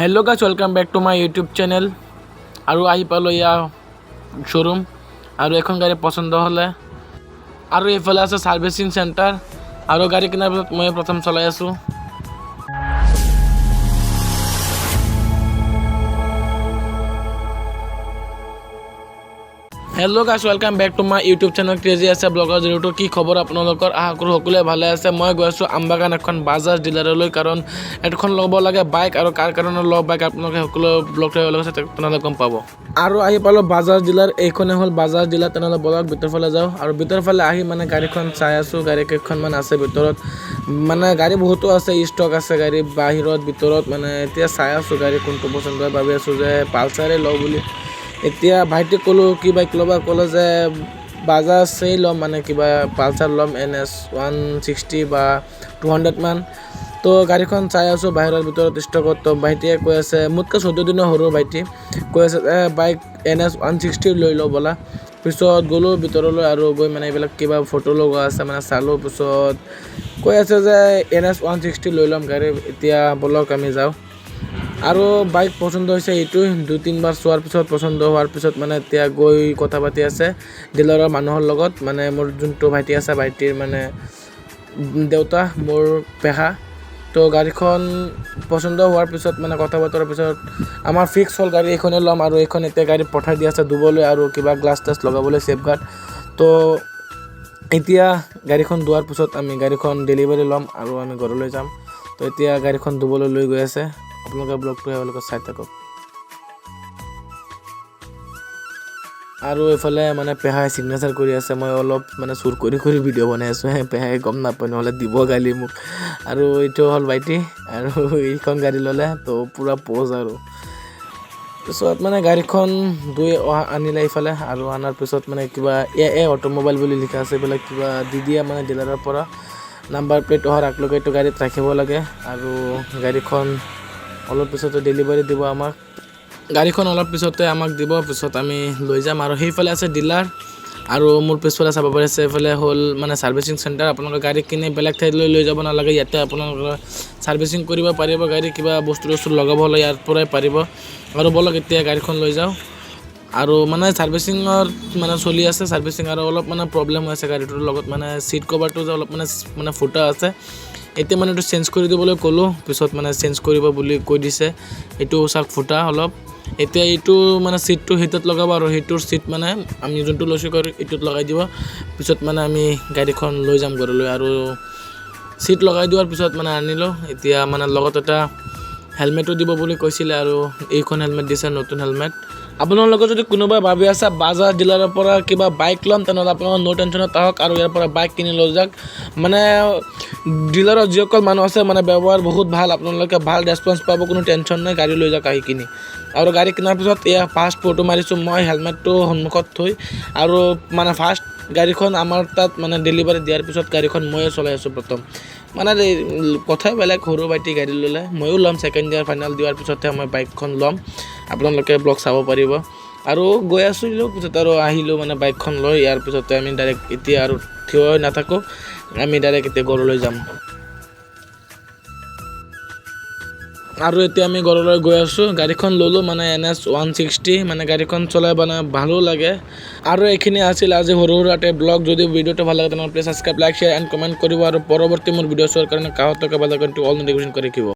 Hello' guys welcome back to my YouTube channel আৰু আহি পালোঁ ইয়াৰ শ্ব'ৰুম আৰু এখন গাড়ী পচন্দ হ'লে। আৰু এইফালে আছে ছাৰ্ভিচিং চেণ্টাৰ আৰু গাড়ী কিনাৰ পিছত মই প্ৰথম চলাই আছোঁ। Hello' guys welcome back to my YouTube channel crazy আছে ব্লগৰ জৰিয়তে কি খবৰ আপোনালোকৰ? আশা কৰোঁ সকলোৱে ভালে আছে। মই গৈ আছোঁ আমবাগান এখন বাজাজ ডিলাৰলৈ কাৰণ এখন ল'ব লাগে বাইক আৰু কাৰ কাৰণে লওঁ বাইক আপোনালোকে সকলো একেলগে চাই তেনেহ'লে গম পাব। আৰু আহি পালোঁ বাজাজ ডিলাৰ, এইখনে হ'ল বাজাজ ডিলাৰ। তেনেহ'লে বলক ভিতৰ ফালে যাওঁ। আৰু ভিতৰ ফালে আহি মানে গাড়ীখন চাই আছোঁ, গাড়ী কেইখনমান আছে ভিতৰত। মানে গাড়ী বহুতো আছে ষ্টক আছে গাড়ী, বাহিৰত, ভিতৰত। মানে এতিয়া চাই আছোঁ গাড়ী কোনটো পচন্দ হয় ভাবি আছোঁ যে পালচাৰে লওঁ বুলি। এতিয়া ভাইটিক ক'লোঁ কি বাইক ল'বা ক'লে যে বাজাজেই ল'ম মানে কিবা পালচাৰ ল'ম এন এছ ওৱান ছিক্সটি বা টু হাণ্ড্ৰেডমান তো গাড়ীখন চাই আছোঁ, বাহিৰৰ ভিতৰত ষ্টকত। তো ভাইটিয়ে কৈ আছে, মোতকৈ চৈধ্য দিনৰ সৰু ভাইটি। কৈ আছে এ bike N S one sixty লৈ লওঁ ব'লা। পিছত গ'লোঁ ভিতৰলৈ আৰু গৈ মানে এইবিলাক কিবা ফটো লগোৱা আছে মানে চালোঁ পিছত। কৈ আছে যে এন এছ ওৱান ছিক্সটি লৈ ল'ম গাড়ী, এতিয়া ব'লক আমি যাওঁ। আৰু বাইক পচন্দ হৈছে এইটোৱে দুই তিনিবাৰ চোৱাৰ পিছত পচন্দ হোৱাৰ পিছত মানে এতিয়া গৈ কথা পাতি আছে ডিলাৰৰ মানুহৰ লগত। মানে মোৰ যোনটো ভাইটি আছে, ভাইটিৰ মানে দেউতা, মোৰ পেহা। তো গাড়ীখন পচন্দ হোৱাৰ পিছত মানে কথা বতৰাৰ পিছত আমাৰ ফিক্স হ'ল গাড়ী এইখনেই ল'ম আৰু এইখন এতিয়া গাড়ী পঠাই দি আছে ধুবলৈ আৰু কিবা গ্লাছ টাছ লগাবলৈ ছেফ গাৰ্ড তো এতিয়া গাড়ীখন ধোৱাৰ পিছত আমি গাড়ীখন ডেলিভাৰী ল'ম আৰু আমি ঘৰলৈ যাম। তো এতিয়া গাড়ীখন ধুবলৈ লৈ গৈ আছে। আপোনালোকে ব্লগটো এওঁলোকে চাই থাকক। আৰু এইফালে মানে পেহাই চিগনেচাৰ কৰি আছে, মই অলপ মানে চুৰ কৰি কৰি ভিডিঅ' বনাই আছোঁ হে, পেহাই গম নাপায়, নহ'লে দিব গালি মোক। আৰু এইটো হ'ল ভাইটি, আৰু এইখন গাড়ী ল'লে, তো পূৰা প'জ আৰু। পিছত মানে গাড়ীখন ধুই অহা আনিলে এইফালে, আৰু অনাৰ পিছত মানে কিবা এ এ অট'মোবাইল বুলি লিখা আছে এইবিলাক কিবা দি দিয়ে মানে ডিলাৰৰ পৰা। নাম্বাৰ প্লেট অহাৰ আগলৈকে এইটো গাড়ীত ৰাখিব লাগে, আৰু গাড়ীখন অলপ পিছতে ডেলিভাৰী দিব আমাক। গাড়ীখন অলপ পিছতে আমাক দিব, পিছত আমি লৈ যাম আৰু সেইফালে আছে ডিলাৰ আৰু মোৰ পিছফালে চাব পাৰিছে এইফালে হ'ল মানে ছাৰ্ভিচিং চেণ্টাৰ আপোনালোকে গাড়ী কিনি বেলেগ ঠাইলৈ লৈ যাব নালাগে, ইয়াতে আপোনালোকে ছাৰ্ভিচিং কৰিব পাৰিব, গাড়ী কিবা বস্তু চস্তু লগাব হ'লে ইয়াৰ পৰাই পাৰিব। আৰু ব'লক এতিয়া গাড়ীখন লৈ যাওঁ। আৰু মানে ছাৰ্ভিচিঙৰ মানে চলি আছে ছাৰ্ভিচিং আৰু অলপ মানে প্ৰব্লেম হৈ আছে গাড়ীটোৰ লগত মানে ছিট কভাৰটো অলপ মানে মানে ফুটা আছে। এতিয়া মানে এইটো চেঞ্জ কৰি দিবলৈ ক'লোঁ, পিছত মানে চেঞ্জ কৰিব বুলি কৈ দিছে। এইটো চাওক ফুটা অলপ। এতিয়া এইটো মানে ছিটটো সেইটোত লগাব আৰু সেইটোৰ ছিট মানে আমি যোনটো লৈছোঁ এইটোত লগাই দিব। পিছত মানে আমি গাড়ীখন লৈ যাম ঘৰলৈ আৰু ছিট লগাই দিয়াৰ পিছত মানে আনিলোঁ। এতিয়া মানে লগত এটা হেলমেটো দিব বুলি কৈছিলে আৰু এইখন হেলমেট দিছে, নতুন হেলমেট। আপোনালোকে যদি কোনোবাই ভাবি আছে বাজাজ ডিলাৰৰ পৰা কিবা বাইক ল'ম, তেনেহ'লে আপোনালোকে ন' টেনশ্যনত আহক আৰু ইয়াৰ পৰা বাইক কিনি লৈ যাওক। মানে ডিলাৰত যিসকল মানুহ আছে মানে ব্যৱহাৰ বহুত ভালো। আপোনালোকে ভালো ৰেচপঞ্চ পাব, কোনো টেনশ্যন নাই, গাড়ী লৈ যাওক আহি কিনি। আৰু গাড়ী কিনাৰ পিছত এয়া ফাৰ্ষ্ট ফটো মাৰিছোঁ, মই হেলমেটটো সন্মুখত থৈ। আৰু মানে ফাৰ্ষ্ট গাড়ীখন আমাৰ তাত মানে ডেলিভাৰী দিয়াৰ পিছত গাড়ীখন ময়ে চলাই আছোঁ প্ৰথম। মানে কথাই বেলেগ, সৰু ভাইটি গাড়ী ল'লে। ময়ো ল'ম ছেকেণ্ড ইয়াৰ ফাইনেল দিয়াৰ পিছতহে মই বাইকখন ল'ম। আপোনালোকে ব্লগ চাব পাৰিব। আৰু গৈ আছিলোঁ, পিছত আৰু আহিলোঁ মানে বাইকখন লৈ। ইয়াৰ পিছতে আমি ডাইৰেক্ট এতিয়া আৰু থিয় হৈ নাথাকোঁ। আমি ডাইৰেক্ট এতিয়া ঘৰলৈ যাম। আৰু এতিয়া আমি ঘৰলৈ গৈ আছোঁ। গাড়ীখন ল'লোঁ মানে এন এছ ওৱান ছিক্সটি মানে গাড়ীখন চলাই মানে ভালো লাগে। আৰু এইখিনি আছিল আজি সৰু সুৰাতে ব্লগ যদি ভিডিঅ'টো ভালো লাগে তেনেহ'লে please subscribe like share and comment কৰিব। আৰু পৰৱৰ্তী মোৰ ভিডিঅ' চোৱাৰ কাৰণে কাহঁতকে ভালো লাগে অল নটিফিকেশ্যন কৰি ৰাখিব।